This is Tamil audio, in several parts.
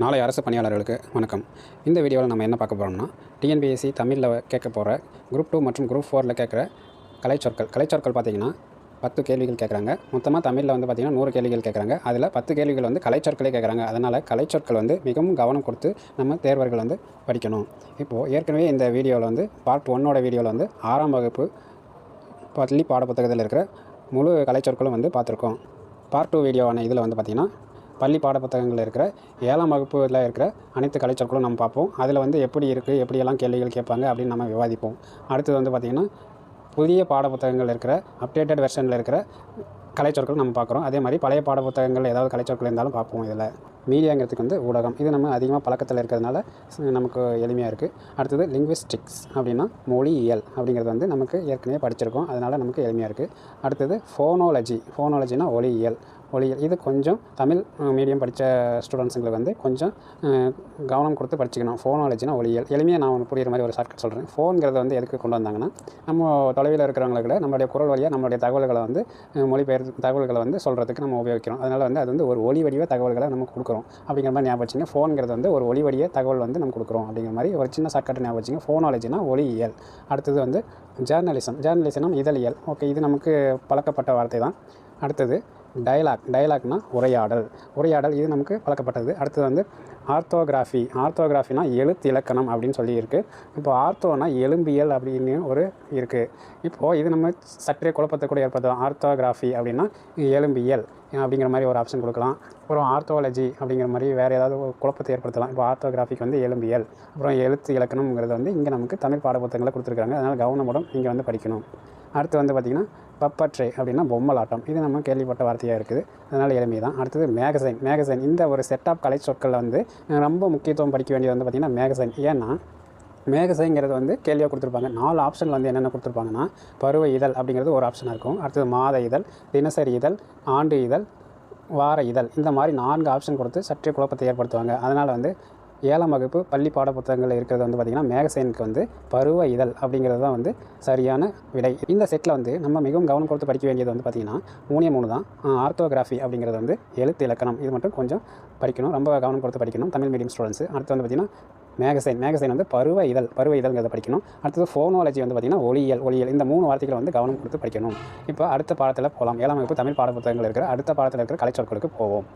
நாளை அரசு பணியாளர்களுக்கு வணக்கம். இந்த வீடியோவில் நம்ம என்ன பார்க்க போகிறோம்னா டிஎன்பிஎஸ்சி தமிழில் கேட்க போகிற குரூப் டூ மற்றும் குரூப் ஃபோரில் கேட்குற கலைச்சொற்கள். கலைச்சொற்கள் பார்த்தீங்கன்னா பத்து கேள்விகள் கேட்குறாங்க. மொத்தமாக தமிழில் வந்து பார்த்திங்கன்னா நூறு கேள்விகள் கேட்குறாங்க. அதில் பத்து கேள்விகள் வந்து கலைச்சொற்களே கேட்குறாங்க. அதனால் கலைச்சொற்கள் வந்து மிகவும் கவனம் கொடுத்து நம்ம தேர்வர்கள் வந்து படிக்கணும். இப்போது ஏற்கனவே இந்த வீடியோவில் வந்து பார்ட் ஒன்னோட வீடியோவில் வந்து ஆறாம் வகுப்பு பள்ளி பாடப்புத்தகத்தில் இருக்கிற முழு கலைச்சொற்களும் வந்து பார்த்துருக்கோம். பார்ட் டூ வீடியோவான இதில் வந்து பார்த்திங்கன்னா பள்ளி பாடப்புத்தகங்களில் இருக்கிற ஏழாம் வகுப்புல இருக்கிற அனைத்து கலைச்சொற்களும் நம்ம பார்ப்போம். அதில் வந்து எப்படி இருக்குது எப்படியெல்லாம் கேள்விகள் கேட்பாங்க அப்படின்னு நம்ம விவாதிப்போம். அடுத்தது வந்து பார்த்திங்கன்னா புதிய பாடப்புத்தகங்கள் இருக்கிற அப்டேட்டட் வெர்ஷனில் இருக்கிற கலைச்சொற்கள் நம்ம பார்க்குறோம். அதே மாதிரி பழைய பாடப்புத்தகங்கள் ஏதாவது கலைச்சொற்கள் இருந்தாலும் பார்ப்போம் இதில். மீடியாங்கிறதுக்கு வந்து ஊடகம். இது நம்ம அதிகமாக பழக்கத்தில் இருக்கிறதுனால நமக்கு எளிமையாக இருக்குது அடுத்தது லிங்குவிஸ்டிக்ஸ் அப்படின்னா மொழியியல் அப்படிங்கிறது வந்து நமக்கு ஏற்கனவே படிச்சிருக்கோம். அதனால் நமக்கு எளிமையாக இருக்குது அடுத்தது ஃபோனோலஜி ஃபோனாலஜினா ஒளியியல் ஒளியல் இது கொஞ்சம் தமிழ் மீடியம் படித்த ஸ்டூடெண்ட்ஸுங்களுக்கு வந்து கொஞ்சம் கவனம் கொடுத்து படிச்சுக்கணும். ஃபோனாலஜினா ஒளியியல். எளிமையாக நான் ஒன்று புரியுற மாதிரி ஒரு ஷார்ட்கட் சொல்கிறேன் ஃபோனுங்கிறத வந்து எதுக்கு கொண்டு வந்தாங்கன்னா நம்ம தொலைவில் இருக்கிறவங்களுக்கு நம்மளுடைய குரல் வழியாக நம்மளுடைய தகவல்களை வந்து அஹ், மொழிபெயர்த்து தகவல்களை வந்து சொல்கிறதுக்கு நம்ம உபயோகிக்கிறோம். அதனால் வந்து அது வந்து ஒரு ஒளி வடிவ தகவல்களை நம்ம கொடுக்குறோம். அப்படிங்கிற மாதிரி ஞாபகம் வச்சுங்க. ஃபோனுங்கிறது வந்து ஒரு ஒளி வடிவ தகவல் வந்து நம்ம கொடுக்குறோம். அப்படிங்கிற மாதிரி ஒரு சின்ன ஷார்ட்கட் ஞாபகம் வச்சுங்க. ஃபோனாலஜினா ஒளியியல். அடுத்தது வந்து ஜேர்னலிசம் ஜேர்னலிசம் இதழியல். ஓகே இது நமக்கு பழக்கப்பட்ட வார்த்தை தான். அடுத்தது டயலாக் டயலாக்னா உரையாடல். உரையாடல் இது நமக்கு பழக்கப்பட்டது. அடுத்தது வந்து ஆர்த்தோகிராஃபி. ஆர்த்தோகிராஃபினா எழுத்து இலக்கணம் அப்படின்னு சொல்லி இருக்கு இப்போ ஆர்த்தோனா எலும்பியல் அப்படின்னு ஒரு இருக்குது இப்போது இது நம்ம சற்றே குழப்பத்தை கூட ஏற்படுத்தலாம். ஆர்த்தோகிராஃபி அப்படின்னா எலும்பியல் அப்படிங்கிற மாதிரி ஒரு ஆப்ஷன் கொடுக்கலாம். அப்புறம் ஆர்த்தோலஜி அப்படிங்கிற மாதிரி வேறு ஏதாவது ஒரு குழப்பத்தை ஏற்படுத்தலாம். இப்போ ஆர்த்தோகிராஃபிக்கு வந்து எலும்பியல். அப்புறம் எழுத்து இலக்கணம்ங்கிறது வந்து இங்கே நமக்கு தமிழ் பாடப்புத்தகங்களை கொடுத்துருக்காங்க. அதனால் கவனமுடன் இங்கே வந்து படிக்கணும். அடுத்து வந்து பார்த்திங்கன்னா பப்பட்ரே அப்படின்னா பொம்மலாட்டம். இது நம்ம கேள்விப்பட்ட வார்த்தையாக இருக்குது. அதனால் எளிமை தான் அடுத்தது மேகசைன் மேகசைன் இந்த ஒரு செட் ஆஃப் கலை சொற்களில் வந்து ரொம்ப முக்கியத்துவம் படிக்க வேண்டியது வந்து பார்த்திங்கன்னா மேகசைன் ஏன்னா மேகசைங்கிறது வந்து கேள்வியாக கொடுத்துருப்பாங்க. நாலு ஆப்ஷனில் வந்து என்னென்ன கொடுத்துருப்பாங்கன்னா பருவ இதழ் அப்படிங்கிறது ஒரு ஆப்ஷனாக இருக்கும். அடுத்தது மாத இதழ் தினசரி இதழ் ஆண்டு இதழ் வார இதழ். இந்த மாதிரி நான்கு ஆப்ஷன் கொடுத்து சற்றே குழப்பத்தை ஏற்படுத்துவாங்க. அதனால் வந்து ஏழாம் வகுப்பு பள்ளி பாடப்புத்தகங்கள் இருக்கிறது வந்து பார்த்திங்கன்னா மேகசைனுக்கு வந்து பருவ இதழ் அப்படிங்கிறது தான் வந்து சரியான விடை. இந்த செட்டில் வந்து நம்ம மிகவும் கவனம் கொடுத்து படிக்க வேண்டியது வந்து பார்த்திங்கன்னா மூணே மூணு தான். ஆர்த்தோகிராஃபி அப்படிங்கிறது வந்து எழுத்து இலக்கணம். இது மட்டும் கொஞ்சம் படிக்கணும். ரொம்ப கவனம் கொடுத்து படிக்கணும். தமிழ் மீடியம் ஸ்டூடெண்ட்ஸ் அடுத்து வந்து பார்த்திங்கன்னா மேகசைன். மேகசைன் வந்து பருவ இதழ். பருவ இதழ்ங்கிறத படிக்கணும். அடுத்தது ஃபோனாலஜி வந்து பார்த்திங்கன்னா ஒளியியல் ஒளியியல். இந்த மூணு வார்த்தைகளை வந்து கவனம் கொடுத்து படிக்கணும். இப்போ அடுத்த பாடத்தில் போகலாம் ஏழாம் வகுப்பு தமிழ் பாட புத்தகங்கள் இருக்கிற அடுத்த பாடத்தில் இருக்கிற கலைச்சொற்களுக்கு போவோம்.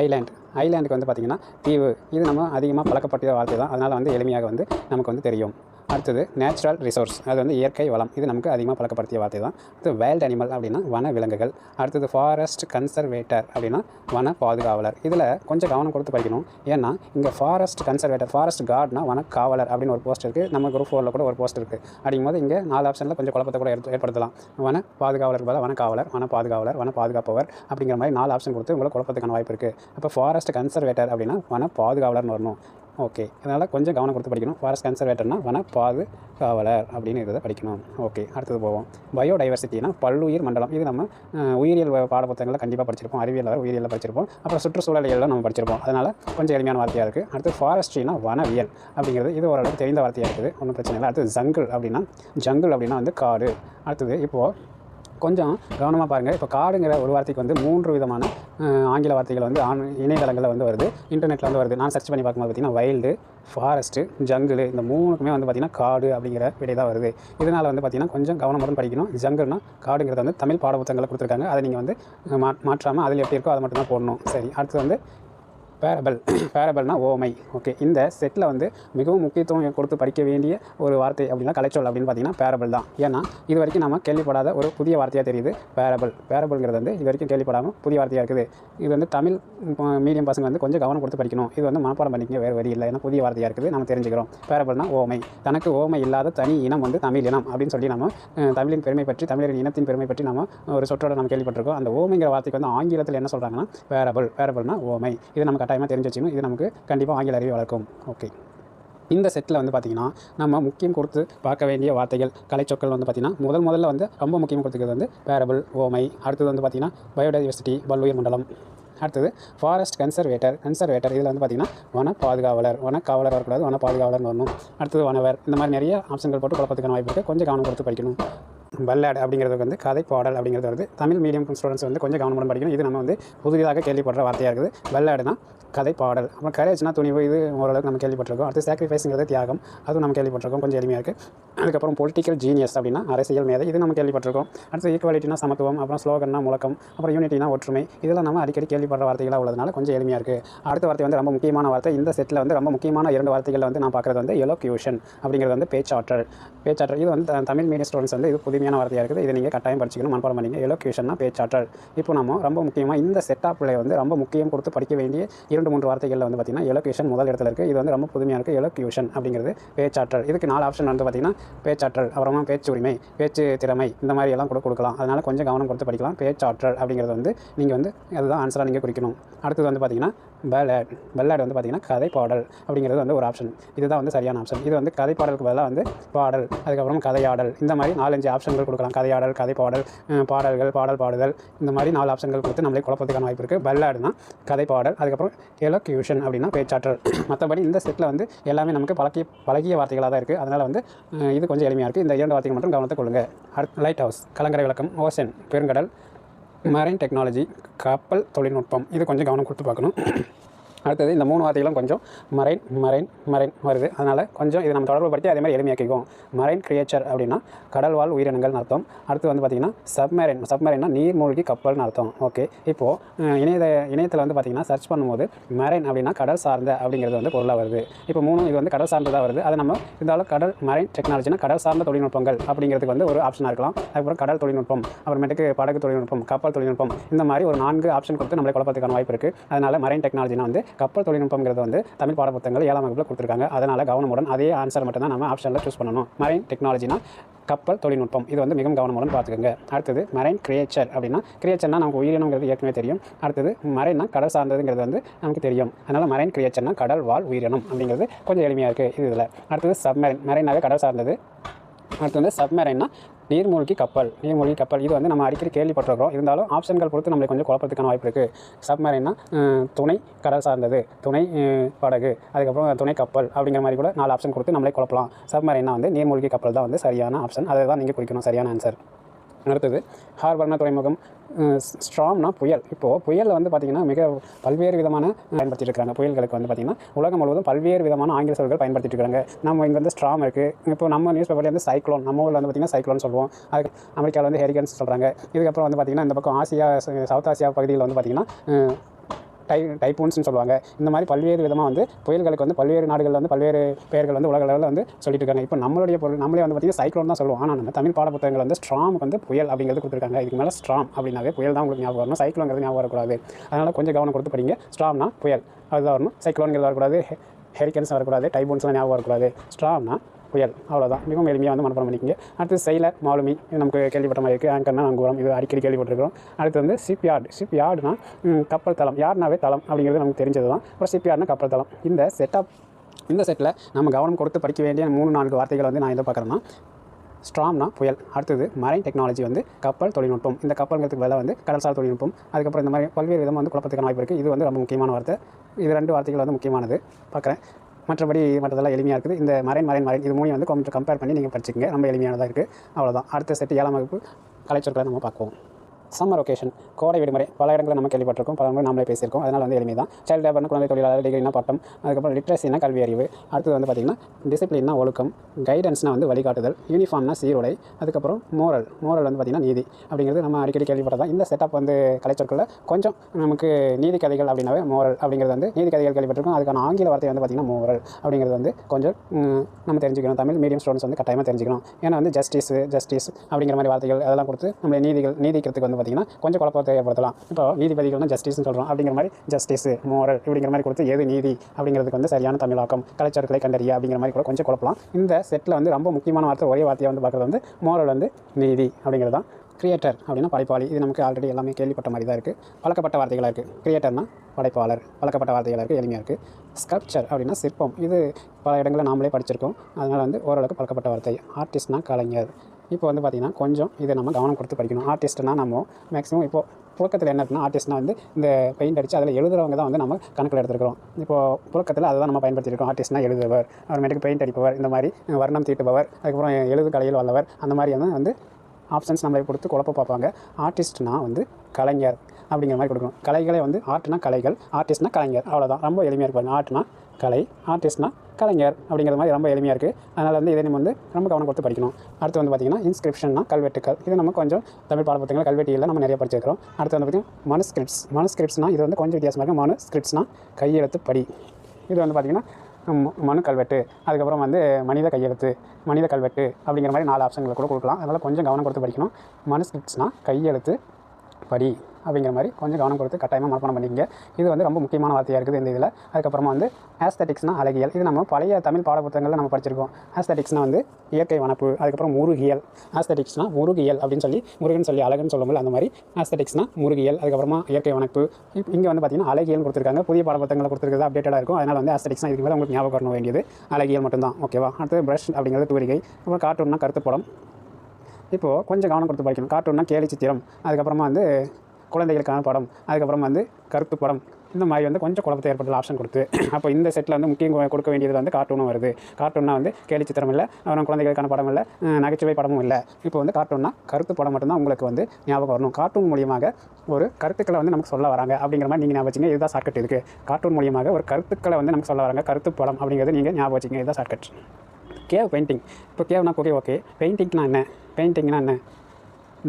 ஐலேண்ட் ஐலேண்டுக்கு வந்து பார்த்திங்கன்னா தீவு. இது நம்ம அதிகமாக பழக்கப்பட்ட வார்த்தை தான். அதனால் வந்து எளிமையாக வந்து நமக்கு வந்து தெரியும். அடுத்தது நேச்சுரல் ரிசோர்ஸ் அது வந்து இயற்கை வளம். இது நமக்கு அதிகமாக பழக்கப்படுத்திய வார்த்தை தான். அடுத்து வைல்ட் அனிமல் அப்படின்னா வன விலங்குகள் அடுத்தது ஃபாரஸ்ட் கன்சர்வேட்டர் அப்படின்னா வன பாதுகாவலர் இதில் கொஞ்சம் கவனம் கொடுத்து படிக்கணும். ஏன்னா இங்கே ஃபாரஸ்ட் கன்சர்வேட்டர் ஃபாரஸ்ட் கார்ட்னா வன காவலர் அப்படின்னு ஒரு போஸ்ட் இருக்குது நம்ம குரூப் ஃபோரில் கூட ஒரு போஸ்ட் இருக்குது அப்படிங்கும்போது இங்கே நாலு ஆப்ஷனில் கொஞ்சம் குழப்பத்தை கூட ஏற்ப- ஏற்படுத்தலாம். வன பாதுகாவலர் பதிலாக வன காவலர் வன பாதுகாவலர் வன பாதுகாப்பவர் அப்படிங்கிற மாதிரி நாலு ஆப்ஷன் கொடுத்து உங்களுக்கு குழப்பத்துக்கான வாய்ப்பு இருக்குது அப்போ ஃபாரஸ்ட் கன்சர்வேட்டர் அப்படின்னா வன பாதுகாவலர்னு வரணும். ஓகே. அதனால் கொஞ்சம் கவனம் கொடுத்து படிக்கணும். ஃபாரஸ்ட் கன்சர்வேட்டர்னா வன பாதுகாவலர் அப்படின்னு இருக்கிறத படிக்கணும். ஓகே. அடுத்தது போவோம். பயோடைவர்சிட்டினா பல்லுயிர் மண்டலம். இது நம்ம உயிரியல் வ- பாடப்புத்தகங்களில் கண்டிப்பாக படிச்சிருப்போம். அறிவியல் உயிரியலில் படிச்சிருப்போம். அப்புறம் சுற்றுச்சூழலியலில் நம்ம படிச்சிருப்போம். அதனால் கொஞ்சம் எளிமையான வார்த்தையாக இருக்குது அடுத்து ஃபாரஸ்ட்ரினா வனவியல் அப்படிங்கிறது இது ஓரளவுக்கு தெரிந்த வார்த்தையாக இருக்குது. ஒன்றும் பிரச்சனை இல்லை. அடுத்து ஜங்கிள் அப்படின்னா ஜங்கிள் அப்படின்னா வந்து காடு. அடுத்தது இப்போது கொஞ்சம் கவனமாக பாருங்கள் இப்போ காடுங்கிற ஒரு வார்த்தைக்கு வந்து மூன்று விதமான ஆங்கில வார்த்தைகள் வந்து ஆன் இணையதளங்களில் வந்து வருது. இன்டர்நெட்டில் வந்து வருது. நான் சர்ச் பண்ணி பார்க்கும்போது பார்த்தீங்கன்னா வைல்டு ஃபாரஸ்ட்டு ஜங்கிள் இந்த மூணுக்குமே வந்து பார்த்திங்கன்னா காடு அப்படிங்கிற விடை தான் வருது. இதனால் வந்து பார்த்திங்கன்னா கொஞ்சம் கவனமுடன் படிக்கணும். ஜங்கிள்னா காடுங்கிறது வந்து தமிழ் பாடப்புத்தகங்களை கொடுத்துருக்காங்க. அதை நீங்கள் வந்து மா மாற்றாமல் அதில் எப்படி இருக்கோ அதை மட்டும் தான் போடணும். சரி அடுத்து வந்து பேரபல் பேரபல்னா ஓமை. ஓகே இந்த செட்டில் வந்து மிகவும் முக்கியத்துவம் கொடுத்து படிக்க வேண்டிய ஒரு வார்த்தை அப்படின்னா கலைச்சொல் அப்படின்னு பார்த்தீங்கன்னா பேரபல் தான். ஏன்னா இது வரைக்கும் நம்ம கேள்விப்படாத ஒரு புதிய வார்த்தையாக தெரியுது பேரபல் பேரபல்ங்கிறது வந்து இது வரைக்கும் கேள்விப்படாமல் புதிய வார்த்தையாக இருக்குது. இது வந்து தமிழ் மீடியம் பசங்க வந்து கொஞ்சம் கவனம் கொடுத்து படிக்கணும். இது வந்து மனப்பாடம் பண்ணிக்க வேறு வழி இல்லை. ஏன்னா புதிய வார்த்தையாக இருக்குது நம்ம தெரிஞ்சுக்கிறோம். பேரபல்னா ஓமை. தனக்கு ஓமை இல்லாத தனி இனம் வந்து தமிழ் இனம் அப்படின்னு சொல்லி நம்ம தமிழின் பெருமை பற்றி தமிழரின் இனத்தின் பெருமை பற்றி நம்ம ஒரு சொற்றோட நம்ம கேள்விப்பட்டிருக்கோம். அந்த ஓமைங்கிற வார்த்தைக்கு வந்து ஆங்கிலத்தில் என்ன சொல்கிறாங்கன்னா பேரபல் பேரபல்னா ஓமை. இது நம்ம கட்டாயமாக தெரிஞ்சு வச்சுக்கணும் இது நமக்கு கண்டிப்பாக ஆங்கில அறிவை வளர்க்கும். ஓகே இந்த செட்டில் வந்து பார்த்திங்கன்னா நம்ம முக்கியம் கொடுத்து பார்க்க வேண்டிய வார்த்தைகள் கலைச்சொற்கள் வந்து பார்த்திங்கன்னா முதல் முதல்ல வந்து ரொம்ப முக்கியம் கொடுத்துக்கிறது வந்து பேரபிள் ஓமை அடுத்தது வந்து பார்த்திங்கன்னா பயோடைவர்சிட்டி பல்லுயிர் மண்டலம். அடுத்தது ஃபாரஸ்ட் கன்சர்வேட்டர் கன்சர்வேட்டர் இதில் வந்து பார்த்திங்கன்னா வன பாதுகாவலர் வன காவலர் வரக்கூடாது வன பாதுகாவலர்னு வரணும். அடுத்தது வனவர் இந்த மாதிரி நிறைய ஆப்ஷன்கள் போட்டு குழப்பத்துக்கான வாய்ப்பு இருக்குது கொஞ்சம் கவனம் கொடுத்து படிக்கணும். பல்லாட் அப்படிங்கிறது வந்து கதை பாடல் அப்படிங்கிறது வந்து தமிழ் மீடியம் ஸ்டூடெண்ட்ஸ் வந்து கொஞ்சம் கவனமாக படிக்கணும். இது நம்ம வந்து புதிதாக கேள்விப்படுற வார்த்தையாக இருக்குது. பல்லாடுனா கதை பாடல் அப்புறம் கரேஜ்னா துணிவு இது ஓரளவுக்கு நம்ம கேள்விப்பட்டிருக்கோம். அடுத்து சாக்ரிஃபைஸுங்கிறது தியாகம். அதுவும் நம்ம கேள்விப்பட்டிருக்கோம். கொஞ்சம் எளிமையாக இருக்குது அதுக்கப்புறம் பொலிட்டிக்கல் ஜீனியஸ் அப்படின்னா அரசியல் மேதை. இது நம்ம கேள்விப்பட்டிருக்கோம். அடுத்து ஈக்குவாலிட்டினா சமத்துவம் அப்புறம் ஸ்லோகன்னா முழக்கம் அப்புறம் யூனிட்டினா ஒற்றுமை. இதெல்லாம் நம்ம அடிக்கடி கேள்விப்படுற வார்த்தைகளாக உள்ளதுனால கொஞ்சம் எளிமையாக இருக்குது அடுத்த வார்த்தை வந்து ரொம்ப முக்கியமான வார்த்தை. இந்த செட்டில் வந்து ரொம்ப முக்கியமான இரண்டு வார்த்தைகள் வந்து நான் பார்க்குறது வந்து எலோக்யூஷன் அப்படிங்கிறது வந்து பேச்சாற்றல். பேச்சாற்றல். இது வந்து தமிழ் மீடியம் ஸ்டூடெண்ட்ஸ் வந்து இது புதுமையான வார்த்தையாக இருக்குது. இது நீங்கள் கட்டாயம் படிச்சுக்கணும். மனப்பாடம் பண்ணிங்க. எலோக்யூஷன்னா பேச்சாற்றல். இப்போ நம்ம ரொம்ப முக்கியமாக இந்த செட்டாப்பில் வந்து ரொம்ப முக்கியம் கொடுத்து படிக்க வேண்டிய இரண்டு மூன்று வார்த்தைகளில் வந்து பார்த்திங்கன்னா எலோக்யூஷன் முதல் இடத்துல இருக்குது இது வந்து ரொம்ப புதுமையாக இருக்குது எலோக்யூஷன் அப்படிங்கிறது பேச்சாற்றல். இதுக்கு நாலு ஆப்ஷன் வந்து பார்த்திங்கன்னா பேச்சாற்றல் அப்புறமா பேச்சு உரிமை பேச்சு திறமை இந்த மாதிரி எல்லாம் கூட கொடுக்கலாம். அதனால் கொஞ்சம் கவனம் கொடுத்து படிக்கலாம். பேச்சாற்றல் அப்படிங்கிறது வந்து நீங்கள் வந்து அதுதான் ஆன்சராக நீங்கள் குறிக்கணும். அடுத்தது வந்து பார்த்திங்கன்னா பேலட் பெல்லாட் வந்து பார்த்திங்கன்னா கதை பாடல் அப்படிங்கிறது வந்து ஒரு ஆப்ஷன் இதுதான் வந்து சரியான ஆப்ஷன் இது வந்து கதை பாடலுக்கு பதிலாக வந்து பாடல் அதுக்கப்புறம் கதையாடல். இந்த மாதிரி நாலஞ்சு ஆப்ஷன்கள் கொடுக்கலாம். கதையாடல் கதை பாடல் பாடல்கள் பாடல் பாடுதல். இந்த மாதிரி நாலு ஆப்ஷன்கள் கொடுத்து நம்மளே குழப்பத்துக்கான வாய்ப்பு இருக்குது பெல்லாடுனா கதை பாடல் அதுக்கப்புறம் எலோக்யூஷன் அப்படின்னா பேச்சாற்றல். மற்றபடி இந்த செட்டில் வந்து எல்லாமே நமக்கு பழகிய பழகிய வார்த்தைகளாக தான் இருக்குது அதனால் வந்து இது கொஞ்சம் எளிமையாக இருக்குது இந்த இரண்டு வார்த்தைகள் மட்டும் கவனத்தை கொள்ளுங்கள் அடுத்து லைட் ஹவுஸ் கலங்கரை விளக்கம் ஓசன் பெருங்கடல் மரைன் டெக்னாலஜி கப்பல் தொழில்நுட்பம் இது கொஞ்சம் கவனம் கொடுத்து பார்க்கணும். அடுத்தது இந்த மூணு வார்த்தைகளும் கொஞ்சம் மரைன் மரைன் மரைன் வருது. அதனால் கொஞ்சம் இதை நம்ம தொடர்பு படுத்தி அதே மாதிரி எளிமையாக்கிக்குவோம் மரைன் கிரியேச்சர் அப்படின்னா கடல்வாழ் உயிரினங்கள்னு அர்த்தம். அடுத்து வந்து பார்த்திங்கன்னா சப்மரைன் சப்மரைன்னா நீர்மூழ்கி கப்பல்னு அர்த்தம். ஓகே இப்போது இணையத இணையத்தில் வந்து பார்த்திங்கன்னா சர்ச் பண்ணும்போது மரைன் அப்படின்னா கடல் சார்ந்த அப்படிங்கிறது வந்து பொருளாக வருது. இப்போ மூணு இது வந்து கடல் சார்ந்ததாக வருது. அதை நம்ம இருந்தாலும் கடல் மரைன் டெக்னாலஜினா கடல் சார்ந்த தொழில்நுட்பங்கள் அப்படிங்கிறதுக்கு வந்து ஒரு ஆப்ஷனாக இருக்கலாம். அதுக்கப்புறம் கடல் தொழில்நுட்பம் அப்புறமேட்டுக்கு படகு தொழில்நுட்பம் கப்பல் தொழில்நுட்பம் இந்த மாதிரி ஒரு நான்கு ஆப்ஷன் கொடுத்து நம்மளை குழப்பத்துக்கான வாய்ப்பு இருக்குது அதனால் மரைன் டெக்னாலஜினா வந்து கப்பல் தொழில்நுட்பங்கிறது வந்து தமிழ் பாடப்புத்தகங்கள் ஏழாம் வகுப்பில் கொடுத்துருக்காங்க. அதனால் கவனமுடன் அதே ஆன்சர் மட்டும் தான் நம்ம ஆப்ஷனில் சூஸ் பண்ணணும். மரைன் டெக்னாலஜினா கப்பல் தொழில்நுட்பம். இது வந்து மிகவும் கவனமுடன் பார்த்துக்கோங்க. அடுத்தது மரைன் கிரியேச்சர் அப்படின்னா கிரியேச்சர்னா நமக்கு உயிரினங்கிறது ஏற்கனவே தெரியும். அடுத்தது மரைன்னா கடல் சார்ந்ததுங்கிறது வந்து நமக்கு தெரியும். அதனால் மரைன் கிரியேச்சர்னா கடல் வாழ் உயிரினம் அப்படிங்கிறது கொஞ்சம் எளிமையாக இருக்குது இது இதில். அடுத்தது சப்மரைன் மரைனாவே கடல் சார்ந்தது. அடுத்து வந்து சப்மரைன்னா நீர்மூழ்கி கப்பல் நீர்மூழ்கி கப்பல். இது வந்து நம்ம அடிக்கடி கேள்விப்பட்டிருக்கிறோம். இருந்தாலும் ஆப்ஷன்கள் பொறுத்து நம்மளுக்கு கொஞ்சம் குழப்பத்துக்கான வாய்ப்பு இருக்குது சப்மரைன்னா துணை கடல் சார்ந்தது. துணை படகு. அதுக்கப்புறம் துணை கப்பல் அப்படிங்கிற மாதிரி கூட நாலு ஆப்ஷன் கொடுத்து நம்மளே குழப்பலாம். சப்மரைன்னா வந்து நீர்மூழ்கி கப்பல் தான் வந்து சரியான ஆப்ஷன் அதை தான் நீங்கள் குறிக்கணும். சரியான ஆன்சர் அடுத்தது ஹார்பர்னா துறைமுகம் ஸ்ட்ராம்னா புயல். இப்போது புயலில் வந்து பார்த்திங்கன்னா மிக பல்வேறு விதமான பயன்படுத்திட்டு இருக்காங்க புயல்களுக்கு வந்து பார்த்திங்கன்னா உலகம் முழுவதும் பல்வேறு விதமான ஆங்கில சொல்கள் பயன்படுத்திட்டு இருக்காங்க நம்ம இங்கே வந்து ஸ்ட்ராம் இருக்குது இப்போ நம்ம நியூஸ் பேப்பர்ல வந்து சைக்ளோன் நம்ம ஊரில் வந்து பார்த்திங்கன்னா சைக்ளோன் சொல்லுவோம். அது அமெரிக்காவில் வந்து ஹெரிகன்ஸ் சொல்கிறாங்க இதுக்கப்புறம் வந்து பார்த்திங்கன்னா இந்த பக்கம் ஆசியா சவுத் ஆசியா பகுதியில் வந்து பார்த்திங்கன்னா டை டைப்பூன்ஸ்னு சொல்லுவாங்க. இந்த மாதிரி பல்வேறு விதமாக வந்து புயல்களுக்கு வந்து பல்வேறு நாடுகளில் வந்து பல்வேறு பெயர்கள் வந்து உலக லெவலில் வந்து சொல்லிட்டு இருக்காங்க. இப்போ நம்மளுடைய பொருள் நம்மளே வந்து பார்த்திங்கன்னா சைக்ளோன் தான் சொல்லுவோம். ஆனால் நம்ம தமிழ் பாடப்புத்தகங்கள் வந்து ஸ்ட்ராம் வந்து புயல் அப்படிங்கிறது கொடுத்துருக்காங்க. இதுக்கு மேலே ஸ்ட்ராம் அப்படின்னாவே புயல் தான் உங்களுக்கு ஞாபகம் வரணும். சைக்ளோங்கிறது ஞாபகம் வரக்கூடாது. அதனால் கொஞ்சம் கவனம் கொடுத்து படிங்க. ஸ்ட்ராம்னா புயல். அதுதான் வரணும். சைக்ளோன்கிறது வரக்கூடாது. ஹெரிக்கன்ஸ் வரக்கூடாது. டைபூன்ஸ்லாம் ஞாபகம் வரக்கூடாது. ஸ்ட்ராம்னா புயல். அவ்வளோதான் மிகவும் எளிமையாக வந்து மனப்பாடம் பண்ணிக்கங்க. அடுத்து செயலர் மாலுமி இது நமக்கு கேள்விப்பட்ட மாதிரி இருக்குது ஆங்கர்னா அங்குரம் இது அடிக்கடி கேள்விப்பட்டிருக்கிறோம். அடுத்து வந்து ஷிப்யார்டு யார்டு ஷிப் கப்பல் தளம். யார்னாவே தளம் அப்படிங்கிறது நமக்கு தெரிஞ்சது தான் அப்புறம் ஷிப்யார்டுனா கப்பல் தளம். இந்த செட்டப் இந்த செட்டில் நம்ம கவனம் கொடுத்து படிக்க வேண்டிய மூணு நான்கு வார்த்தைகள் வந்து நான் எதை பார்க்குறேன்னா ஸ்ட்ராம்னா புயல். அடுத்தது மரைன் டெக்னாலஜி வந்து கப்பல் தொழில்நுட்பம். இந்த கப்பல்களுக்கு வேலை வந்து கடல்சார் தொழில்நுட்பம். அதுக்கப்புறம் இந்த மாதிரி பல்வேறு விதமாக வந்து குழப்பத்துக்கான வாய்ப்பு இருக்குது இது வந்து ரொம்ப முக்கியமான வார்த்தை. இது ரெண்டு வார்த்தைகள் வந்து முக்கியமானது. பார்க்குறேன். மற்றபடி மற்றதெல்லாம் எளிமையாக இருக்குது. இந்த மறைன் மறைன் மறைன் இது மூணையும் வந்து கொஞ்சம் கம்பேர் பண்ணி நீங்கள் படிச்சுக்கங்க. ரொம்ப எளிமையானதாக இருக்குது அவ்வளோதான் அடுத்த செட்டு ஏழாம் வகுப்பு கலைச்சொற்களை நம்ம பார்ப்போம். சம்மர் ஒகேஷன் கோடை விடுமுறை பல இடங்களில் நம்ம கேள்விப்பட்டிருக்கோம். பல முறை நாமளே பேசியிருக்கோம். அதனால் வந்து எளிமை தான் சைல்டு லேபர்னு குழந்தை தொழிலாளர் டிகிரினா பட்டம். அதுக்கப்புறம் லிட்ரஸினா கல்வி அறிவு. அடுத்தது வந்து பார்த்திங்கன்னா டிசிப்ளின்னா ஒழுக்கம். கைடன்ஸ்னா வந்து வழிகாட்டுதல். யூனிஃபார்ம்னா சீருடை. அதுக்கப்புறம் மோரல் மோரல் வந்து பார்த்திங்கன்னா நீதி அப்படிங்கிறது நம்ம அடிக்கடி கேள்விப்பட்டதான் இந்த செட்டப் வந்து கலைச்சொற்களில் கொஞ்சம் நமக்கு நீதி கதைகள் அப்படின்னாவே மோரல் அப்படிங்கிறது வந்து நீதி கதைகள் கேள்விப்பட்டிருக்கோம். அதுக்கான ஆங்கில வார்த்தை வந்து பார்த்திங்கன்னா மோரல் அப்படிங்கிறது வந்து கொஞ்சம் நம்ம தெரிஞ்சுக்கணும். தமிழ் மீடியம் ஸ்டூடெண்ட்ஸ் வந்து கட்டாயமாக தெரிஞ்சுக்கணும். ஏன்னா வந்து ஜஸ்டிஸ் ஜஸ்டிஸ் அப்படிங்கிற மாதிரி வார்த்தைகள் அதெல்லாம் கொடுத்து நம்ம நீதிகள் நீதிக்கிறதுக்கு வந்து பார்த்திங்கன்னா கொஞ்சம் குழப்பத்தை ஏற்படுத்தலாம். இப்போ நீதிபதிகள்னா ஜஸ்டிஸ்னு சொல்கிறோம் அப்படிங்கிற மாதிரி ஜஸ்டிஸ் மோரல் இப்படிங்கிற மாதிரி கொடுத்து எது நீதி அப்படிங்கிறதுக்கு வந்து சரியான தமிழாக்கம் கலைச்சொற்களை கண்டறிய அப்படிங்கிற மாதிரி கூட கொஞ்சம் குழப்பலாம். இந்த செட்டில் வந்து ரொம்ப முக்கியமான வார்த்தை ஒரே வார்த்தையை வந்து பார்க்குறது வந்து மோரல் வந்து நீதி அப்படிங்கிறது தான். கிரியேட்டர் அப்படின்னா படைப்பாளி. இது நமக்கு ஆல்ரெடி எல்லாமே கேள்விப்பட்ட மாதிரி தான் இருக்குது பழக்கப்பட்ட வார்த்தைகளாக இருக்குது கிரியேட்டர்னா படைப்பாளர். பழக்கப்பட்ட வார்த்தைகளாக இருக்குது எளிமையாக இருக்குது ஸ்கல்ப்சர் அப்படின்னா சிற்பம். இது பல இடங்களில் நாமளே படிச்சிருக்கோம். அதனால் வந்து ஓரளவுக்கு பழக்கப்பட்ட வார்த்தை. ஆர்டிஸ்ட்னா கலைஞர். இப்போ வந்து பார்த்திங்கன்னா கொஞ்சம் இதை நம்ம கவனம் கொடுத்து படிக்கணும். ஆர்டிஸ்ட்னா நம்ம மேக்ஸிமம் இப்போ புழக்கத்தில் என்ன இருக்குன்னா ஆர்டிஸ்ட்னா வந்து இந்த பெயிண்ட் அடித்து அதில் எழுதுறவங்க தான் வந்து நம்ம கணக்கில் எடுத்துருக்கிறோம். இப்போ புழக்கத்தில் அதை தான் நம்ம பயன்படுத்திருக்கோம் ஆர்டிஸ்ட்னா எழுதுபவர் அப்புறமேட்டுக்கு பெயிண்ட் அடிப்பவர் இந்த மாதிரி வர்ணம் தீட்டுபவர் அதுக்கப்புறம் எழுது கலையில் வல்லவர் அந்த மாதிரி வந்து வந்து ஆப்ஷன்ஸ் நம்மளை கொடுத்து குழப்ப பார்ப்பாங்க. ஆர்டிஸ்ட்னா வந்து கலைஞர் அப்படிங்கிற மாதிரி கொடுக்கணும். கலைகளே வந்து ஆர்ட்னா கலைகள் ஆர்டிஸ்ட்னா கலைஞர் அவ்வளோதான் ரொம்ப எளிமையாக இருப்பாங்க ஆர்ட்னா கலை ஆர்டிஸ்ட்னா கலைஞர் அப்படிங்கிற மாதிரி ரொம்ப எளிமையாக இருக்குது அதனால் வந்து இதை நம்ம வந்து ரொம்ப கவனம் கொடுத்து படிக்கணும். அடுத்து வந்து பார்த்திங்கன்னா இன்ஸ்கிரிப்ஷன்னா கல்வெட்டுக்கள். இது நம்ம கொஞ்சம் தமிழ் பாடப்புத்தகங்கள் கல்வெட்டியில் நம்ம நிறைய படிச்சிருக்கிறோம். அடுத்து வந்து பார்த்திங்கன்னா மனுஸ்கிரிப்ட்ஸ் மனுஸ்கிரிப்ட்ஸ்னால் இது வந்து கொஞ்சம் வித்தியாசமாக இருக்குது மனுஸ்கிரிப்ட்ஸ்னால் கையெழுத்து படி. இது வந்து பார்த்திங்கன்னா மனு கல்வெட்டு. அதுக்கப்புறம் வந்து மனித கையெழுத்து மனித கல்வெட்டு அப்படிங்கிற மாதிரி நாலு ஆப்ஷன்களை கூட கொடுக்கலாம். அதனால் கொஞ்சம் கவனம் கொடுத்து படிக்கணும். மனுஸ்கிரிப்ட்ஸ்னால் கையெழுத்து படி அப்படிங்கிற மாதிரி கொஞ்சம் கவனம் கொடுத்து கட்டாயமாக மனப்பாடம் பண்ணிக்கங்க. இது வந்து ரொம்ப முக்கியமான வார்த்தையாக இருக்குது இந்த இதில். அதுக்கப்புறமா வந்து ஆஸ்தட்டிக்ஸ்னா அழகியல். இது நம்ம பழைய தமிழ் பாடப்புத்தகங்களில் நம்ம படிச்சிருக்கோம். ஆஸ்தட்டிக்ஸ்னா வந்து இயற்கை வனப்பு அதுக்கப்புறம் முருகியல். ஆஸ்தட்டிக்ஸ்னா முருகியல் அப்படின்னு சொல்லி முருகன் சொல்லி அழகுன்னு சொல்லும்போது அந்த மாதிரி. ஆஸ்தட்டிக்ஸ்னா முருகியல் அதுக்கப்புறமா இயற்கை வனப்பு. இங்கே வந்து பார்த்திங்கன்னா அழகியல் கொடுத்துருக்காங்க. புதிய பாடப்புத்தகங்களை கொடுத்துருக்கிறது அப்டேட்டடாக இருக்கும். அதனால் வந்து ஆஸ்தட்டிக்ஸ்னா இதுக்கு மேலே உங்களுக்கு ஞாபகம் வேண்டியது. அழகியல் மட்டும்தான். ஓகேவா அடுத்து ப்ரஷ் அப்படிங்கிறது தூரிகை அப்புறம் கார்ட்டூன்னா கருத்து படம் இப்போது கொஞ்சம் கவனம் கொடுத்து படிக்கணும். கார்ட்டூன்னா கேலி சித்திரம் அதுக்கப்புறமா வந்து குழந்தைகளுக்கான படம் அதுக்கப்புறம் வந்து கருத்து படம். இந்த மாதிரி வந்து கொஞ்சம் குழப்பத்தை ஏற்படுத்த ஆப்ஷன் கொடுத்து அப்போ இந்த செட்டில் வந்து முக்கியம் கொடுக்க வேண்டியது வந்து கார்ட்டூனும் வருது. கார்ட்டூன்னா வந்து கேலி சித்திரம் இல்லை அப்புறம் குழந்தைகளுக்கான படம் இல்லை நகைச்சுவை படமும் இல்லை. இப்போ வந்து கார்ட்டூன்னா கருத்து படம் மட்டும்தான் உங்களுக்கு வந்து ஞாபகம் வரணும். கார்ட்டூன் மூலியமாக ஒரு கருத்துக்களை வந்து நமக்கு சொல்ல வராங்க அப்படிங்கிற மாதிரி நீங்கள் ஞாபகம் வச்சுங்க. இதுதான் ஷார்ட்கட் இதுக்கு. கார்ட்டூன் மூலியமாக ஒரு கருத்துக்களை வந்து நமக்கு சொல்ல வராங்க. கருத்து படம் அப்படிங்கிறது நீங்கள் ஞாபகம் வச்சுங்க. இதுதான் ஷார்ட்கட் கேவ் பெயிண்டிங் இப்போ கேவ்னா ஓகே ஓகே பெயிண்டிங்னா என்ன? பெயிண்டிங்னா என்ன?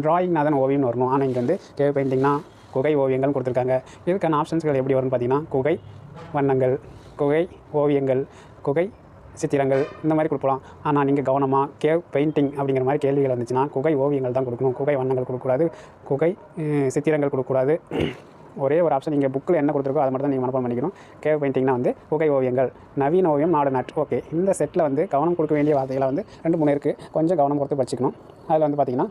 ட்ராயிங்னா தான் ஓவியம்னு வரணும். ஆனால் இங்கே வந்து கேவ் பெயிண்டிங்னா குகை ஓவியங்கள் கொடுத்துருக்காங்க. இதுக்கான ஆப்ஷன்ஸ்கள் எப்படி வரும்னு பார்த்தீங்கன்னா குகை வண்ணங்கள் குகை ஓவியங்கள் குகை சித்திரங்கள் இந்த மாதிரி கொடுக்கலாம். ஆனால் நீங்கள் கவனமாக கேவ் பெயிண்டிங் அப்படிங்கிற மாதிரி கேள்விகள் வந்துச்சுன்னா குகை ஓவியங்கள் தான் கொடுக்கணும். குகை வண்ணங்கள் கொடுக்கக்கூடாது. குகை சித்திரங்கள் கொடுக்கக்கூடாது. ஒரே ஒரு ஆப்ஷன் நீங்கள் புக்கில் என்ன கொடுத்துருக்கோ அதை மட்டும் தான் நீங்கள் மனப்பாடம் பண்ணிக்கணும். கேவ் பெயிண்டிங்னா வந்து புகை ஓவியங்கள் நவீன ஓவியம் நாடு நாட்டு. ஓகே இந்த செட்டில் வந்து கவனம் கொடுக்க வேண்டிய வார்த்தைகளை வந்து ரெண்டு மூணு இருக்குது கொஞ்சம் கவனம் கொடுத்து படிச்சுக்கணும். அதில் வந்து பார்த்திங்கன்னா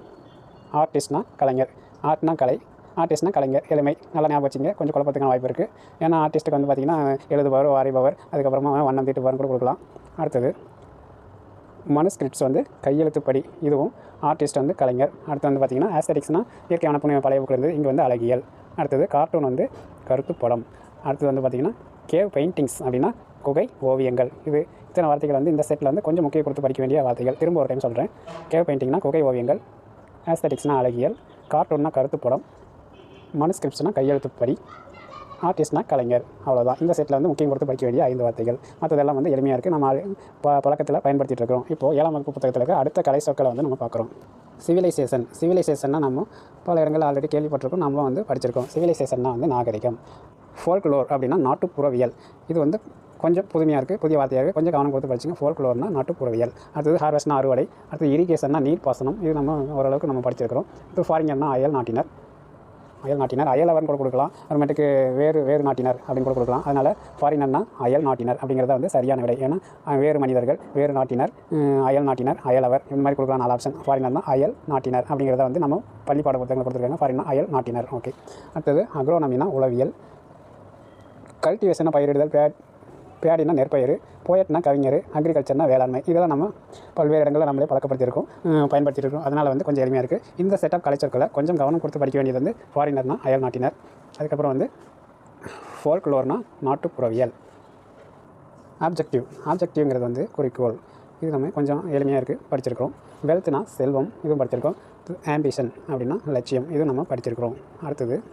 ஆர்டிஸ்ட்னா கலைஞர் ஆர்ட்னா கலை ஆர்டிஸ்ட்னா கலைஞர் எளிமை. நல்லா ஞாபகம் வச்சுங்க. கொஞ்சம் குழப்பத்துக்கான வாய்ப்பு இருக்குது ஏன்னா ஆர்டிஸ்ட்டுக்கு வந்து பார்த்திங்கன்னா எழுதுபவர் வாரிபவர் அதுக்கப்புறமா வண்ணம் தீட்டுபவர் கூட கொடுக்கலாம். அடுத்தது மனுஸ்கிரிப்ட்ஸ் வந்து கையெழுத்துப்படி. இதுவும் ஆர்டிஸ்ட் வந்து கலைஞர். அடுத்து வந்து பார்த்திங்கன்னா ஆஸ்தடிக்ஸ்னால் இயற்கை வனப்புணி பழைய புக்கு இருந்தது இங்கே வந்து அழகியல். அடுத்தது கார்ட்டூன் வந்து கருத்து படம். அடுத்தது வந்து பார்த்திங்கன்னா கேவ் பெயிண்டிங்ஸ் அப்படின்னா குகை ஓவியங்கள். இது இத்தனை வார்த்தைகள் வந்து இந்த செட்டில் வந்து கொஞ்சம் முக்கிய கொடுத்து படிக்க வேண்டிய வார்த்தைகள். திரும்ப ஒரு டைம் சொல்கிறேன் கேவ் பெயிண்டிங்னா குகை ஓவியங்கள் ஆஸ்தட்டிக்ஸ்னால் அழகியல் கார்ட்டூன்னா கருத்து படம் மனுஸ்கிரிப்ட்ஸ்னால் கையெழுத்துப்படி ஆர்டிஸ்ட்னா கலைஞர். அவ்வளோதான் இந்த செட்டில் வந்து முக்கியம் கொடுத்து படிக்க வேண்டிய ஐந்து வார்த்தைகள். மற்றதெல்லாம் வந்து எளிமையாக இருக்குது நம்ம ப பழக்கத்தில் பயன்படுத்திகிட்டு இருக்கிறோம். இப்போது ஏழாம் வகுப்பு புத்தகத்தில் இருக்க அடுத்த கலை சொற்களை வந்து நம்ம பார்க்குறோம். சிவிலைசேஷன் சிவிலைசேஷன்னா நம்ம பல இடங்களில் ஆல்ரெடி கேள்விப்பட்டிருக்கோம். நம்ம வந்து படிச்சிருக்கோம். சிவிலைசேஷன்னா வந்து நாகரிகம். ஃபோல்க்லோர் அப்படின்னா நாட்டுப்புறவியல். இது வந்து கொஞ்சம் புதுமையாக இருக்குது புதிய வார்த்தையாக இருக்குது கொஞ்சம் கவனம் கொடுத்து படிச்சுங்க. ஃபோல்க்லோர்னா நாட்டுப்புறவியல். அடுத்தது ஹார்வெஸ்ட்னா அறுவடை. அடுத்து இரிகேஷன்னா நீர் பாசனம் இது நம்ம ஓரளவுக்கு நம்ம படிச்சிருக்கிறோம். இப்போ ஃபாரிங்கர்னா அயல் நாட்டினர். அயல் நாட்டினர். அயல் அயலவர்னு கூட கொடுக்கலாம். அப்புறமேட்டுக்கு வேறு வேறு நாட்டினர் அப்படின்னு கூட கொடுக்கலாம். அதனால் ஃபாரினர்னா அயல் நாட்டினர் அப்படிங்கிறத வந்து சரியான விடை. ஏன்னா வேறு மனிதர்கள் வேறு நாட்டினர் அயல் நாட்டினர் அயலவர் இந்த மாதிரி கொடுக்கலாம் நாலு ஆப்ஷன் ஃபாரினர்னா அயல் நாட்டினர் அப்படிங்கிறத வந்து நம்ம பள்ளி பாட புத்தகங்கள் கொடுத்துருக்காங்க. ஃபாரின்னா அயல் நாட்டினர். ஓகே அடுத்தது அக்ரோனமினா உளவியல். கல்டிவேஷனை பயிரிடுதல் பேட் பேடினா நெற்பயிர் போயட்னா கவிஞர் அக்ரிகல்ச்சர்னா வேளாண்மை. இதெல்லாம் நம்ம பல்வேறு இடங்களில் நம்மளே பழக்கப்படுத்தியிருக்கோம் அஹ் பயன்படுத்திட்டு இருக்கோம் அதனால் வந்து கொஞ்சம் எளிமையாக இருக்குது இந்த செட்டப் கலைச்சொற்களை கொஞ்சம் கவனம் கொடுத்து படிக்க வேண்டியது வந்து ஃபாரினர்னா அயல் நாட்டினர். அதுக்கப்புறம் வந்து ஃபோல்க்லோர்னா நாட்டுப்புறவியல். ஆப்ஜெக்டிவ் ஆப்ஜெக்டிவ்ங்கிறது வந்து குறிக்கோள். இது நம்ம கொஞ்சம் எளிமையாக இருக்குது படிச்சிருக்கிறோம். வெல்த்னா செல்வம் இதுவும் படிச்சிருக்கோம். ஆம்பிஷன் அப்படின்னா லட்சியம் இதுவும் நம்ம படிச்சிருக்கிறோம். அடுத்தது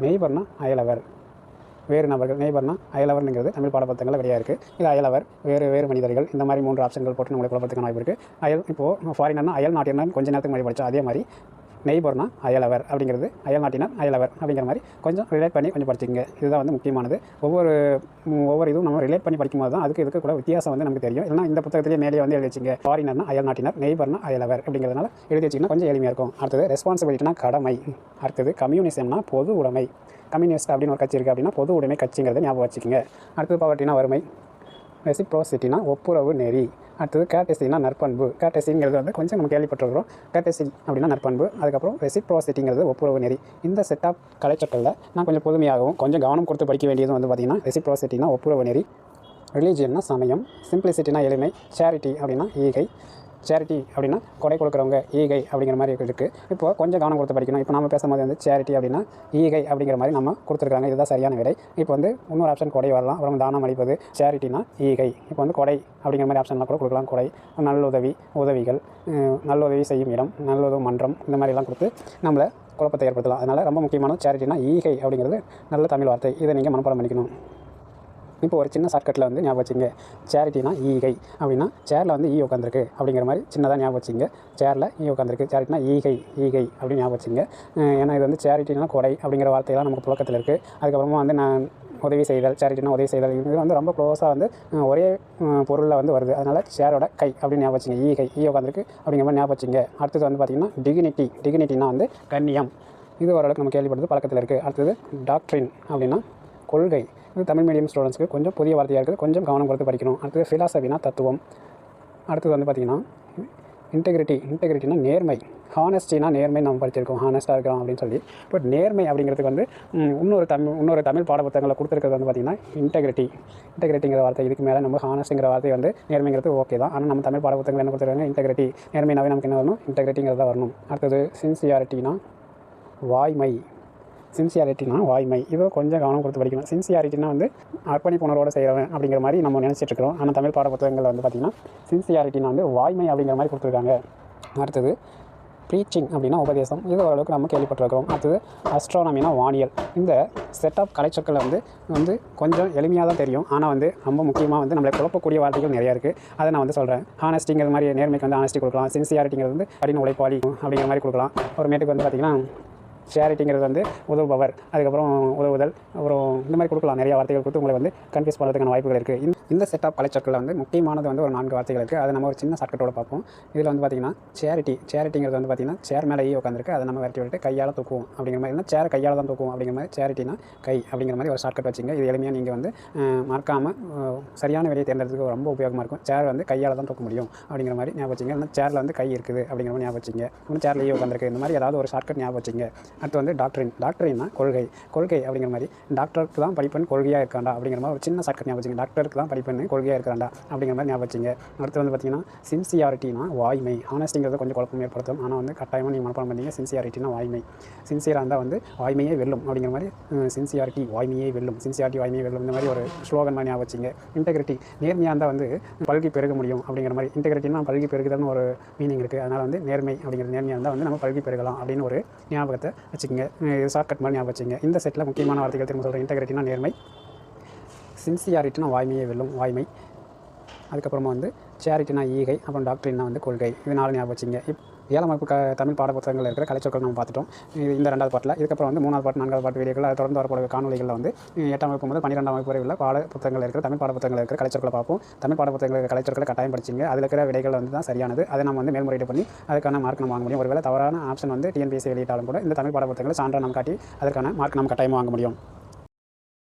நெய்பர்னா அயலவர். வேறு நபர்கள் நெய்பர்னா அயலவர்ங்கிறது தமிழ் பாடப்புத்தகங்கள் வெளியாக இருக்குது இது அயலவர் வேறு வேறு மனிதர்கள் இந்த மாதிரி மூன்று ஆப்ஷன்கள் போட்டு நம்மளுக்கு குழப்பத்துக்கான வாய்ப்பு இருக்குது அயல் இப்போது ஃபாரினர்னா அயல் நாட்டினர் கொஞ்ச நேரத்துக்கு முன்னாடி படித்தோம் அதே மாதிரி நெய்பர்னா அயலவர் அப்படிங்கிறது அயல் நாட்டினர் அயலவர் அப்படிங்கிற மாதிரி கொஞ்சம் ரிலேட் பண்ணி கொஞ்சம் படிச்சுங்க இதுதான் வந்து முக்கியமானது. ஒவ்வொரு ஒவ்வொரு இதுவும் நம்ம ரிலேட் பண்ணி படிக்கும்போது தான் அதுக்கு இதுக்கு கூட வித்தியாசம் வந்து நமக்கு தெரியும். இல்லைனா இந்த புத்தகத்திலேயே மேலே வந்து எழுதி வச்சுங்க ஃபாரினர்னா அயல் நாட்டினர் நெய்பர்னா அயலவர் அப்படிங்கிறதுனால எழுதி வச்சிங்கன்னா கொஞ்சம் எளிமையாக இருக்கும். அடுத்தது ரெஸ்பான்சிபிலிட்டினா கடமை அடுத்தது கம்யூனிசம்னா பொது உடைமை கம்யூனிஸ்ட் அப்படின்னு ஒரு கட்சி இருக்குது அப்படின்னா பொது உடைமை கட்சிங்கிறத ஞாபகம் வச்சுக்கோங்க. அடுத்தது பவர்ட்டினா வறுமை ரெசிப்ரோசிட்டினா ஒப்புரவு நெறி. அடுத்தது கேட்டசினா நற்பண்பு. கேட்டசிங்கிறது வந்து கொஞ்சம் நம்ம கேள்விப்பட்டிருக்கிறோம். கேட்டசி அப்படின்னா நற்பண்பு. அதுக்கப்புறம் ரெசிப்ரோசிட்டிங்கிறது ஒப்புரவு நெறி. இந்த செட் ஆஃப் கலைச்சொற்களில் நான் கொஞ்சம் புதுமையாகவும் கொஞ்சம் கவனம் கொடுத்து படிக்க வேண்டியது வந்து பார்த்திங்கன்னா ரெசிப்ரோசிட்டினா ஒப்புரவு நெறி. ரிலீஜியன்னா சமயம். சிம்பிளிசிட்டினா எளிமை. சேரிட்டி அப்படின்னா ஈகை. சேரிட்டி அப்படின்னா கொடை கொடுக்குறவங்க ஈகை அப்படிங்கிற மாதிரி இருக்குது இப்போ கொஞ்சம் கவனம் கொடுத்து படிக்கணும். இப்போ நம்ம பேசும்போது வந்து சேரிட்டி அப்படின்னா ஈகை அப்படிங்கிற மாதிரி நம்ம கொடுத்துருக்காங்க இதுதான் சரியான விடை. இப்போ வந்து இன்னொரு ஆப்ஷன் கொடை வரலாம். அப்புறம் தானம் அளிப்பது. சேரிட்டினா ஈகை. இப்போ வந்து கொடை அப்படிங்கிற மாதிரி ஆப்ஷன்லாம் கூட கொடுக்கலாம். கொடை நல்லுதவி உதவிகள் நல்லுதவி செய்யும் இடம் நல்லுதவி மன்றம் இந்த மாதிரிலாம் கொடுத்து நம்மளை குழப்பத்தை ஏற்படுத்தலாம். அதனால் ரொம்ப முக்கியமான சேரிட்டினா ஈகை அப்படிங்கிறது நல்ல தமிழ் வார்த்தை. இதை நீங்கள் மனப்பாடம் பண்ணிக்கணும். இப்போ ஒரு சின்ன ஷார்ட்கட்டில் வந்து ஞாபகம் வச்சுங்க. சேரிட்டினா ஈகை. அப்படின்னா சேரில் வந்து e ஈ உட்காந்துருக்கு அப்படிங்கிற மாதிரி சின்னதாக ஞாபகம் வச்சுங்க. சேரில் ஈ e உட்காந்துருக்கு சேரிட்டினா ஈகை ஈகை அப்படின்னு ஞாபகம் வச்சுங்க. ஏன்னா இது வந்து சேரிட்டினா கொடை அப்படிங்கிற வார்த்தையெல்லாம் நமக்கு புழக்கத்தில் இருக்குது அதுக்கப்புறமா வந்து நான் உதவி செய்தல் சேரிட்டினா உதவி செய்தல். இது வந்து ரொம்ப க்ளோஸாக வந்து ஒரே பொருளில் வந்து வருது. அதனால் சேரோட கை அப்படின்னு ஞாபகம் வச்சுங்க. ஈகை e ஈ உட்காந்துருக்கு அப்படிங்கிற மாதிரி ஞாபகம் வச்சுங்க. அடுத்தது வந்து பார்த்திங்கன்னா டிகினிட்டி டிகினிட்டினா வந்து கண்ணியம். இது ஓரளவுக்கு நம்ம கேள்விப்படுறது பழக்கத்தில் இருக்குது அடுத்தது டாக்ட்ரின் அப்படின்னா கொள்கை. இது தமிழ் மீடியம் ஸ்டூடெண்ட்ஸ்க்கு கொஞ்சம் புதிய வார்த்தையாக இருக்குது. கொஞ்சம் கவனம் கொடுத்து படிக்கணும். அடுத்தது ஃபிலாசபினா தத்துவம். அடுத்தது வந்து பார்த்திங்கன்னா இன்டெகிரிட்டி இன்டெகிரிட்டினா நேர்மை. ஹானஸ்டினா நேர்மை நம்ம படிச்சிருக்கோம். ஹானஸ்ட்டாக இருக்கிறோம் அப்படின்னு சொல்லி. இப்போ நேர்மை அப்படிங்கிறதுக்கு வந்து இன்னொரு தமிழ் இன்னொரு தமிழ் பாடப்புத்தகங்களில் கொடுத்துருக்கிறது வந்து பார்த்திங்கன்னா இன்டெகிரிட்டி இன்டெகிரிட்டிங்கிற வார்த்தை இதுக்கு மேலே நம்ம ஹானஸ்ட்டுங்கிற வார்த்தை வந்து நேர்மைங்கிறது ஓகே தான். ஆனால் நம்ம தமிழ் பாடப்புத்தகங்கள் என்ன கொடுத்துருக்காங்க? இன்டெகிரிட்டி நேர்மைனாவே நமக்கு என்ன வரணும்? இன்டெகிரிட்டிங்கிறதா வரணும். அடுத்தது சின்சியாரிட்டினா வாய்மை. சின்சியாரிட்டினா வாய்மை. இதை கொஞ்சம் கவனம் கொடுத்து படிக்கணும். சின்சியாரிட்டினா வந்து அர்ப்பணிப்பு உணர்வோடு செய்கிறவன் அப்படிங்கிற மாதிரி நம்ம நினச்சிட்டு இருக்கிறோம். ஆனால் தமிழ் பாட புத்தகங்களில் வந்து பார்த்திங்கன்னா சின்சியாரிட்டினா வந்து வாய்மை அப்படிங்கிற மாதிரி கொடுத்துருக்காங்க. அடுத்தது ப்ரீச்சிங் அப்படின்னா உபதேசம். இது ஓரளவுக்கு நம்ம கேள்விப்பட்டிருக்கிறோம். அடுத்தது அஸ்ட்ரானமினா வானியல். இந்த செட் ஆஃப் கலைச்சொற்களை வந்து வந்து கொஞ்சம் எளிமையாக தான் தெரியும். ஆனால் வந்து ரொம்ப முக்கியமாக வந்து நம்மளை குழப்பக்கூடிய வார்த்தைகள் நிறையா இருக்குது அதை நான் வந்து சொல்கிறேன் ஹானஸ்டிங்கிற மாதிரி நேர்மைக்கு வந்து ஹானஸ்டி கொடுக்கலாம். சின்சியாரிட்டிங்கிறது வந்து கடின உழைப்பாளி அப்படிங்கிற மாதிரி கொடுக்கலாம். அப்புறமேட்டுக்கு வந்து பார்த்திங்கன்னா சேரிட்டிங்கிறது வந்து உதவுபவர் அதுக்கப்புறம் உதவுதல் அப்புறம் இந்த மாதிரி கொடுக்கலாம். நிறைய வார்த்தைகள் கொடுத்து உங்களை வந்து கன்ஃபியூஸ் பண்ணுறதுக்கான வாய்ப்புகள் இருக்குது இந்த செட் ஆஃப் கலைச்சொற்களில் வந்து முக்கியமானது வந்து ஒரு நான்கு வார்த்தைகள் இருக்குது அதை நம்ம ஒரு சின்ன ஷார்ட்கட்டோட பார்ப்போம். இதில் வந்து பார்த்திங்கன்னா சேரிட்டி சேரிட்டிங்கிறது வந்து பார்த்திங்கன்னா சேர் மேலே ஈ உட்காந்துருக்கு அதை நம்ம விரட்டி விட்டு கையால் தூக்குவோம் அப்படிங்கிற மாதிரி. இல்லை சேர் கையால் தான் தூக்குவோம் அப்படிங்கிற மாதிரி. சேரிட்டினா கை அப்படிங்கிற மாதிரி ஒரு ஷார்ட்கட் வச்சுங்க. இது எளிமையாக நீங்கள் வந்து மறக்காமல் சரியான வெளியே தேர்ந்தெடுத்துக்கு ரொம்ப உபயோகமாக இருக்கும். சேர் வந்து கையால் தான் தூக்க முடியும் அப்படிங்கிற மாதிரி ஞாபகம் வச்சுங்க. இல்லைனா சேரில் வந்து கை இருக்குது அப்படிங்கிற மாதிரி ஞாபகம் வச்சுங்க. இன்னும் சேரில் ஈ உட்காந்துருக்கு இந்த மாதிரி ஏதாவது ஒரு ஷார்ட்கட் ஞாபகம் வச்சுங்க. அடுத்து வந்து டாக்டரின் டாக்டரின்னா கொள்கை. கொள்கை அப்படிங்கிற மாதிரி. டாக்டருக்கு தான் படிப்பேன் கொள்கையாக இருக்காண்டா அப்படிங்கிற மாதிரி ஒரு சின்ன ஷார்ட்கட் ஞாபகம் வச்சுங்க. டாக்டருக்கு தான் படிப்பேன் கொள்கையாக இருக்காண்டா அப்படிங்கிற மாதிரி ஞாபகம் வச்சுங்க. அடுத்து வந்து பார்த்தீங்கன்னா சின்சியாரிட்டினா வாய்மை. ஆனஸ்டிங்கிறத கொஞ்சம் குழப்பம் ஏற்படுத்தும் ஆனால் வந்து கட்டாயமாக நீங்கள் மனப்பாடம் பண்ணீங்க சின்சியாரிட்டினா வாய்மை. சின்சியராக இருந்தால் வந்து வாய்மையே வெல்லும் அப்படிங்கிற மாதிரி சின்சியாரிட்டி வாய்மையே வெல்லும். சின்சியாரிட்டி வாய்மையே வெல்லும். இந்த மாதிரி ஒரு ஸ்லோகன் மாதிரி ஞாபகம் வச்சுங்க. இன்டெகிரிட்டி நேர்மையாக இருந்தால் வந்து பல்கி பெருக முடியும் அப்படிங்கிற மாதிரி. இன்டெகிரிட்டினா பல்கி பெருகுதல்னு ஒரு மீனிங் இருக்குது அதனால் வந்து நேர்மை அப்படிங்கிற நேர்மையாக இருந்தால் வந்து நம்ம பல்கி பெருகலாம் அப்படின்னு ஒரு ஞாபகத்தை வச்சுக்கோங்க. இது ஷார்ட்கட் மாதிரி ஞாபகம் வச்சுங்க. இந்த செட்டில் முக்கியமான வார்த்தைகள் திரும்ப சொல்கிறேன் இன்டெகிரிட்டினா நேர்மை. சின்சியாரிட்டினா வாய்மையே வெல்லும் வாய்மை. அதுக்கப்புறமா வந்து சேரிட்டினா ஈகை அப்புறம் டாக்டரினா வந்து கொள்கை. இது நாலு ஞாபகம் வச்சுங்க இப் ஏழாம் வகுப்பு க தமிழ் பாட புத்தகங்கள் இருக்கிற கலைச்சொற்கள் நம்ம பார்த்துட்டோம். இது இந்த ரெண்டாவது பாட்டில். இதுக்கப்புறம் வந்து மூணாவது பாட்டு நான்காவது பாட்டு வீடியோக்கள் அது தொடர்ந்து வரக்கூடிய காணொலிகளில் வந்து எட்டாம் வகுப்பு முதல் பன்னிரெண்டாம் வகுப்பு வரை உள்ள பாட புத்தகங்கள் இருக்கிற தமிழ் பாட புத்தகங்கள் இருக்கிற கலைச்சொற்களை பார்ப்போம். தமிழ் பாட புத்தகங்கள் கலைச்சொற்களை கட்டாயம் படிச்சிங்க. அதில் இருக்கிற விடைகள் வந்து தான் சரியானது. அதை நம்ம வந்து மேல்முறையீடு பண்ணி அதுக்கான மார்க் நம்ம வாங்க முடியும். ஒருவேளை தவறான ஆப்ஷன் வந்து டிஎன்பிஎஸ்சி வெளியிட்டாலும் கூட இந்த தமிழ் பாட புத்தகங்களை சான்றாக நம்ம காட்டி அதற்கான மார்க் நம்ம கட்டாயமாக வாங்க முடியும்.